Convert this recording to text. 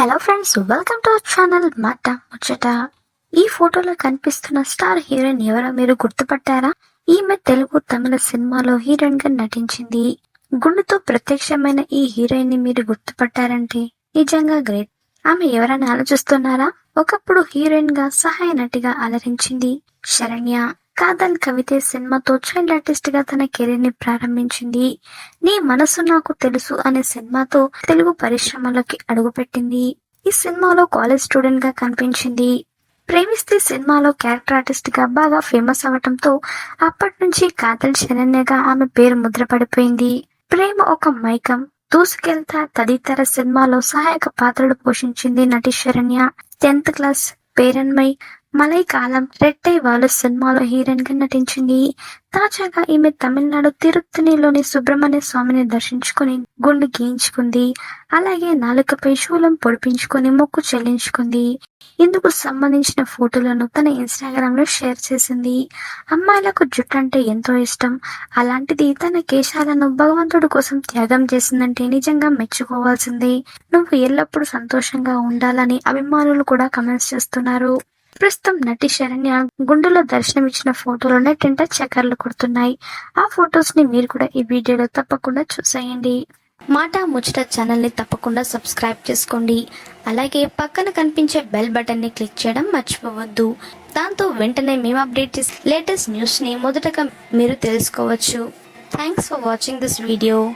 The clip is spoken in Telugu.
Hello friends welcome to our channel మాట ముచ్చట ఈ ఫోటోలో కనిపిస్తున్న స్టార్ హీరోయిన్ ఎవరో మీరు గుర్తుపట్టారా? ఈమె తెలుగు తమిళ సినిమాలో హీరోయిన్గా నటించింది. గుండెతో ప్రత్యక్షమైన ఈ హీరోయిన్ని మీరు గుర్తుపట్టారంటే నిజంగా గ్రేట్ ఆమె ఎవరైనా ఆలోచిస్తున్నారా? ఒకప్పుడు హీరోయిన్గా సహాయ నటిగా అలరించింది శరణ్య. కాదల్ కవితే సినిమాతో చైల్డ్ ఆర్టిస్ట్గా తన కెరీర్ని ప్రారంభించింది. నీ మనసు నాకు తెలుసు అనే సినిమాతో తెలుగు పరిశ్రమలోకి అడుగుపెట్టింది. ఈ సినిమాలో కాలేజ్ స్టూడెంట్గా కనిపించింది. ప్రేమిస్తే సినిమాలో క్యారెక్టర్ ఆర్టిస్ట్గా బాగా ఫేమస్ అవటంతో అప్పటి నుంచి కాదల్ శరణ్యగా ఆమె పేరు ముద్రపడిపోయింది ప్రేమ ఒక మైకం దూసుకెళ్తా తదితర సినిమాలో సహాయక పాత్రలు పోషించింది నటి శరణ్య. టెన్త్ క్లాస్ పేరన్మై మలై కాలం రెట్టై వాళ్ళు సినిమాలో హీరోయిన్గా నటించింది. తాజాగా ఈమె తమిళనాడు తిరుత్తనిలోని సుబ్రహ్మణ్య స్వామిని దర్శించుకుని గుండు గీయించుకుంది. అలాగే నాలుకపై శూలం పొడిపించుకుని మొక్కు చెల్లించుకుంది. ఇందుకు సంబంధించిన ఫోటోలను తన ఇన్స్టాగ్రామ్లో షేర్ చేసింది. అమ్మాయిలకు జుట్టు అంటే ఎంతో ఇష్టం. అలాంటిది తన కేశాలను భగవంతుడి కోసం త్యాగం చేసిందంటే నిజంగా మెచ్చుకోవాల్సిందే. నువ్వు ఎల్లప్పుడూ సంతోషంగా ఉండాలని అభిమానులు కూడా కమెంట్స్ చేస్తున్నారు. ప్రస్తుతం నటి శరణ్య గుండెలో దర్శనమిచ్చిన ఫోటోలు నెట్టింట చక్కర్లు కొడుతున్నాయి. ఆ ఫొటోస్ని మీరు కూడా ఈ వీడియోలో తప్పకుండా చూసేయండి. మాట ముచ్చట ఛానల్ని తప్పకుండా సబ్స్క్రైబ్ చేసుకోండి. అలాగే పక్కన కనిపించే బెల్ బటన్ని క్లిక్ చేయడం మర్చిపోవద్దు. దాంతో వెంటనే మేము అప్డేట్ చేసే లేటెస్ట్ న్యూస్ని మొదటగా మీరు తెలుసుకోవచ్చు. Thanks for watching this video